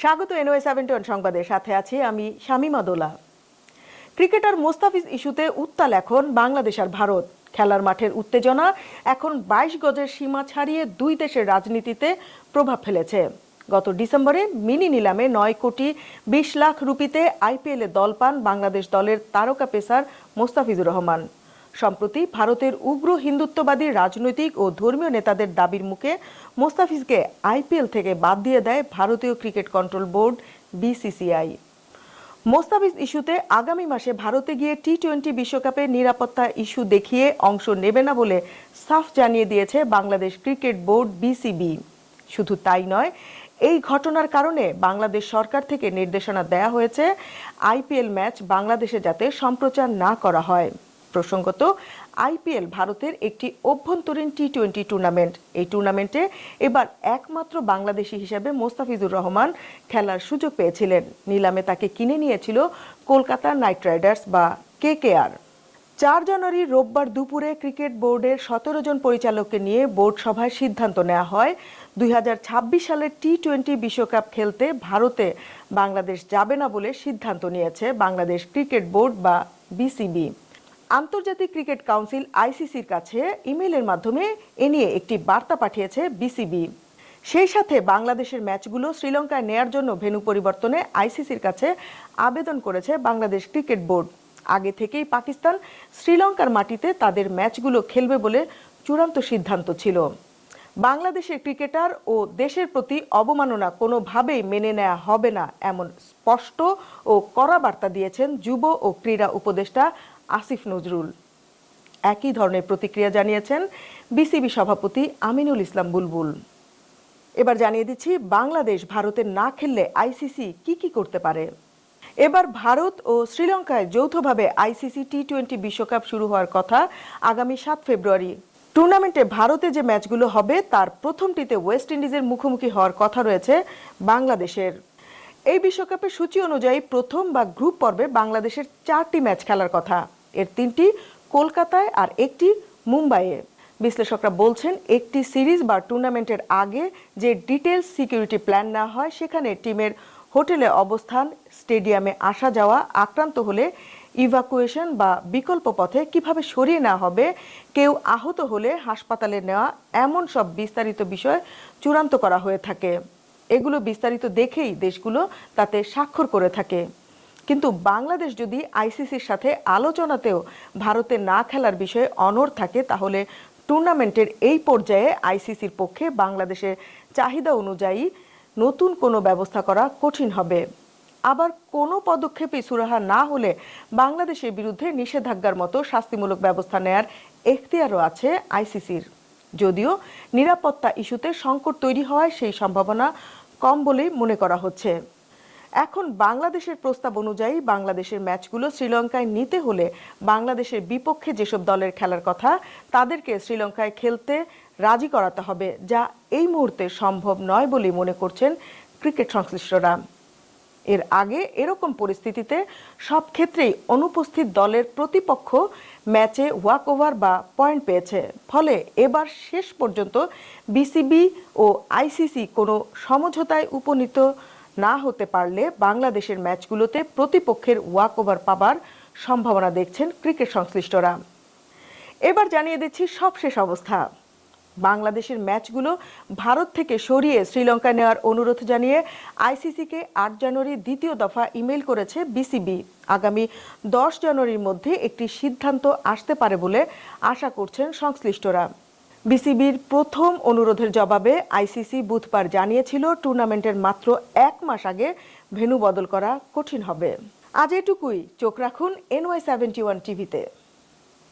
স্বাগত anyway seventy one সংবাদের সাথে আছি আমি শামিমা দোলা। ক্রিকেটার মোস্তাফিজ ইস্যুতে উত্তাল এখন বাংলাদেশ আর ভারত। খেলার মাঠের উত্তেজনা এখন বাইশ গজের সীমা ছাড়িয়ে দুই দেশের রাজনীতিতে প্রভাব ফেলেছে। গত ডিসেম্বরে মিনি নিলামে নয় কোটি বিশ লাখ রুপিতে আইপিএলে দল পান বাংলাদেশ দলের তারকা পেসার মোস্তাফিজুর রহমান। সম্প্রতি ভারতের উগ্র হিন্দুত্ববাদী রাজনৈতিক ও ধর্মীয় নেতাদের দাবির মুখে মোস্তাফিজকে আইপিএল থেকে বাদ দিয়ে দেয় ভারতীয় cricket control board, BCCI. Mustafiz ইস্যুতে আগামী মাসে ভারতে গিয়ে টি টোয়েন্টি বিশ্বকাপের নিরাপত্তা ইস্যু দেখিয়ে অংশ নেবে না বলে সাফ জানিয়ে দিয়েছে বাংলাদেশ ক্রিকেট বোর্ড, বিসিবি। শুধু তাই নয়, এই ঘটনার কারণে বাংলাদেশ সরকার থেকে নির্দেশনা দেয়া হয়েছে আইপিএল ম্যাচ বাংলাদেশে যাতে সম্প্রচার না করা হয়। প্রসঙ্গত আইপিএল ভারতের একটি অভ্যন্তরীণ টি টোয়েন্টি টুর্নামেন্ট। এই টুর্নামেন্টে এবার একমাত্র বাংলাদেশি হিসাবে মোস্তাফিজুর রহমান খেলার সুযোগ পেয়েছিলেন। নিলামে তাকে কিনে নিয়েছিল কলকাতা নাইট রাইডার্স বা কেকেআর চার জানুয়ারি রোববার দুপুরে ক্রিকেট বোর্ডের সতেরো জন পরিচালককে নিয়ে বোর্ড সভায় সিদ্ধান্ত নেওয়া হয়। দুই হাজার ছাব্বিশ সালের টি টোয়েন্টি বিশ্বকাপ খেলতে ভারতে বাংলাদেশ যাবে না বলে সিদ্ধান্ত নিয়েছে বাংলাদেশ ক্রিকেট বোর্ড বা বিসিবি আন্তর্জাতিক ক্রিকেট কাউন্সিল আইসিসির কাছে ইমেইলের মাধ্যমে এ নিয়ে একটি বার্তা পাঠিয়েছে বিসিবি। সেই সাথে বাংলাদেশের ম্যাচগুলো শ্রীলঙ্কায় নেয়ার জন্য ভেন্যু পরিবর্তনে আইসিসির কাছে আবেদন করেছে বাংলাদেশ ক্রিকেট বোর্ড। আগে থেকেই পাকিস্তান শ্রীলঙ্কার মাটিতে তাদের ম্যাচগুলো খেলবে বলে চূড়ান্ত সিদ্ধান্ত ছিল। বাংলাদেশের ক্রিকেটার ও দেশের প্রতি অবমাননা কোনোভাবেই মেনে নেওয়া হবে না, এমন স্পষ্ট ও কড়া বার্তা দিয়েছেন যুব ও ক্রীড়া উপদেষ্টা আসিফ নজরুল। একই ধরনের প্রতিক্রিয়া জানিয়েছেন বিসিবি সভাপতি আমিনুল ইসলাম বুলবুল। এবার জানিয়ে দিচ্ছি, বাংলাদেশ ভারতে না খেললে আইসিসি কি কি করতে পারে? এবার ভারত ও শ্রীলঙ্কায় যৌথভাবে আইসিসি টি টোয়েন্টি বিশ্বকাপ শুরু হওয়ার কথা আগামী সাত ফেব্রুয়ারি। টুর্নামেন্টে ভারতে যে ম্যাচগুলো হবে, তার প্রথমটিতে ওয়েস্ট ইন্ডিজের মুখোমুখি হওয়ার কথা রয়েছে বাংলাদেশের। এই বিশ্বকাপের সূচি অনুযায়ী প্রথম বা গ্রুপ পর্বে বাংলাদেশের চারটি ম্যাচ খেলার কথা। এর তিনটি কলকাতায় আর একটি মুম্বাইয়ে। বিশ্লেষকরা বলছেন, একটি সিরিজ বা টুর্নামেন্টের আগে যে ডিটেলস সিকিউরিটি প্ল্যান নেওয়া হয়, সেখানে টিমের হোটেলে অবস্থান, স্টেডিয়ামে আসা যাওয়া, আক্রান্ত হলে ইভাকুয়েশন বা বিকল্প পথে কীভাবে সরিয়ে নেওয়া হবে, কেউ আহত হলে হাসপাতালে নেওয়া, এমন সব বিস্তারিত বিষয় চূড়ান্ত করা হয়ে থাকে। এগুলো বিস্তারিত দেখেই দেশগুলো তাতে স্বাক্ষর করে থাকে। কিন্তু বাংলাদেশ যদি আইসিসির সাথে আলোচনাতেও ভারতে না খেলার বিষয়ে অনড় থাকে, তাহলে টুর্নামেন্টের এই পর্যায়ে আইসিসির পক্ষে বাংলাদেশের চাহিদা অনুযায়ী নতুন কোনো ব্যবস্থা করা কঠিন হবে। আবার কোনো পদক্ষেপে সুরাহা না হলে বাংলাদেশের বিরুদ্ধে নিষেধাজ্ঞার মতো শাস্তিমূলক ব্যবস্থা নেয়ার এখতিয়ারও আছে আইসিসির। যদিও নিরাপত্তা ইস্যুতে সংকট তৈরি হওয়ায় সেই সম্ভাবনা কম বলেই মনে করা হচ্ছে। এখন বাংলাদেশের প্রস্তাব অনুযায়ী বাংলাদেশের ম্যাচগুলো শ্রীলঙ্কায় নিতে হলে বাংলাদেশের বিপক্ষে যেসব দলের খেলার কথা, তাদেরকে শ্রীলঙ্কায় খেলতে রাজি করাতে হবে, যা এই মুহূর্তে সম্ভব নয় বলেই মনে করছেন ক্রিকেট সংশ্লিষ্টরা। এর আগে এরকম পরিস্থিতিতে সব ক্ষেত্রেই অনুপস্থিত দলের প্রতিপক্ষ ম্যাচে ওয়াক ওভার বা পয়েন্ট পেয়েছে। ফলে এবার শেষ পর্যন্ত বিসিবি ও আইসিসি কোনো সমঝোতায় উপনীত না হতে পারলে বাংলাদেশের ম্যাচগুলোতে প্রতিপক্ষের ওয়াক ওভার পাবার সম্ভাবনা দেখছেন ক্রিকেট সংশ্লিষ্টরা। এবার জানিয়ে দিচ্ছি সবশেষ অবস্থা। বাংলাদেশের ম্যাচগুলো ভারত থেকে সরিয়ে শ্রীলঙ্কায় নেওয়ার অনুরোধ জানিয়ে আইসিসিকে আট জানুয়ারি দ্বিতীয় দফা ইমেল করেছে বিসিবি। আগামী দশ জানুয়ারির মধ্যে একটি সিদ্ধান্ত আসতে পারে বলে আশা করছেন সংশ্লিষ্টরা। বিসিবির প্রথম অনুরোধের জবাবে আইসিসি বুধবার জানিয়েছিল, টুর্নামেন্টের মাত্র এক মাস আগে ভেন্যু বদল করা কঠিন হবে। আজ এটুকুই। চোখ রাখুন এনওয়াই সেভেন্টি ওয়ান টিভিতে।